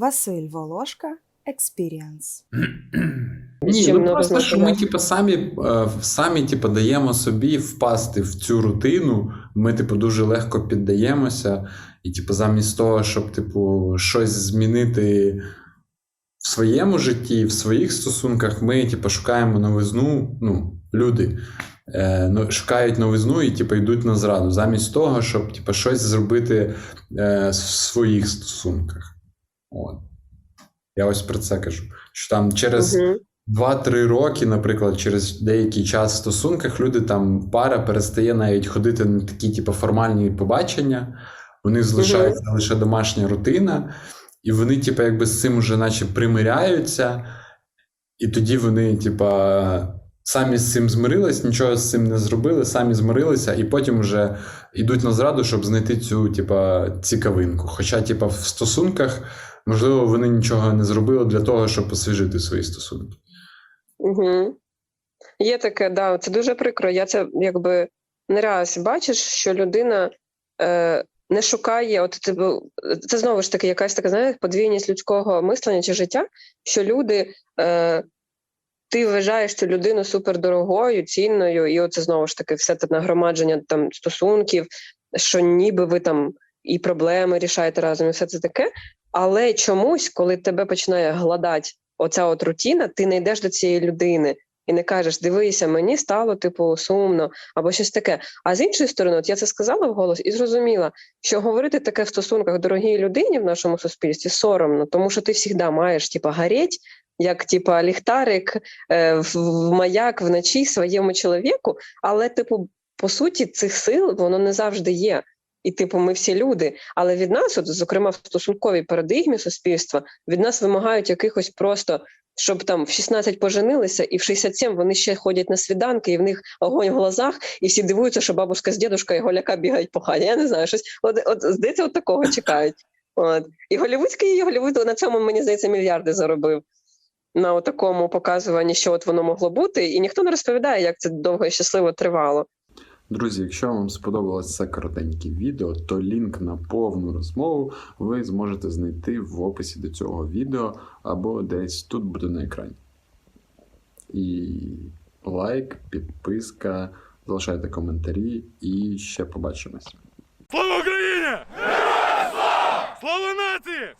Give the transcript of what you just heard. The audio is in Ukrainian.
Василь Волошка Experience. Ні, ну просто що ми типу, самі, е, самі типу, даємо собі впасти в цю рутину. Ми, типу, дуже легко піддаємося, і, типу, замість того, щоб, типу, щось змінити в своєму житті, в своїх стосунках, ми, типу, шукаємо новизну. Ну, люди е, ну, шукають новизну і, типу, йдуть на зраду, замість того, щоб, типу, щось зробити е, в своїх стосунках. От. Я ось про це кажу. Що там через. Мгм. 2-3 роки, наприклад, через деякий час в стосунках люди там пара перестає навіть ходити на такі, типу, формальні побачення, у них залишається лише домашня рутина, і вони, типу, якби з цим уже наче примиряються, і тоді вони, типу, самі з цим змирились, нічого з цим не зробили, самі змирилися, і потім вже йдуть на зраду, щоб знайти цю, типу, цікавинку. Хоча, типу, в стосунках, можливо, вони нічого не зробили для того, щоб освіжити свої стосунки. Угу. Є таке, да, це дуже прикро. Я це якби не раз бачиш, що людина е, не шукає, от типу, це знову ж таки якась така, знаєш, подвійність людського мислення чи життя, що люди. Е, ти вважаєш цю людину супердорогою, цінною, і оце знову ж таки все це нагромадження там стосунків, що ніби ви там і проблеми рішаєте разом, і все це таке. Але чомусь, коли тебе починає гладати оця от рутина, ти не йдеш до цієї людини і не кажеш, дивися, мені стало типу сумно або щось таке. А з іншої сторони, от я це сказала вголос і зрозуміла, що говорити таке в стосунках дорогій людині в нашому суспільстві соромно, тому що ти завжди маєш типу, гореть, як типу, ліхтарик е, в маяк вночі своєму чоловіку, але, типу, по суті, цих сил воно не завжди є. І, типу, ми всі люди. Але від нас, от, зокрема, в стосунковій парадигмі суспільства, від нас вимагають якихось просто, щоб там в 16 поженилися, і в 67 вони ще ходять на свіданки, і в них огонь в глазах, і всі дивуються, що бабушка з дідушкою і голяка бігають по хаті. Я не знаю, щось от, от здається, от такого чекають. От. І голівудський і Голівуд на цьому, мені здається, мільярди заробив. На такому показуванні, що от воно могло бути, і ніхто не розповідає, як це довго і щасливо тривало. Друзі, якщо вам сподобалось це коротеньке відео, то лінк на повну розмову ви зможете знайти в описі до цього відео або десь тут буде на екрані. І лайк, підписка, залишайте коментарі і ще побачимось. Слава Україні! Слава! Нації!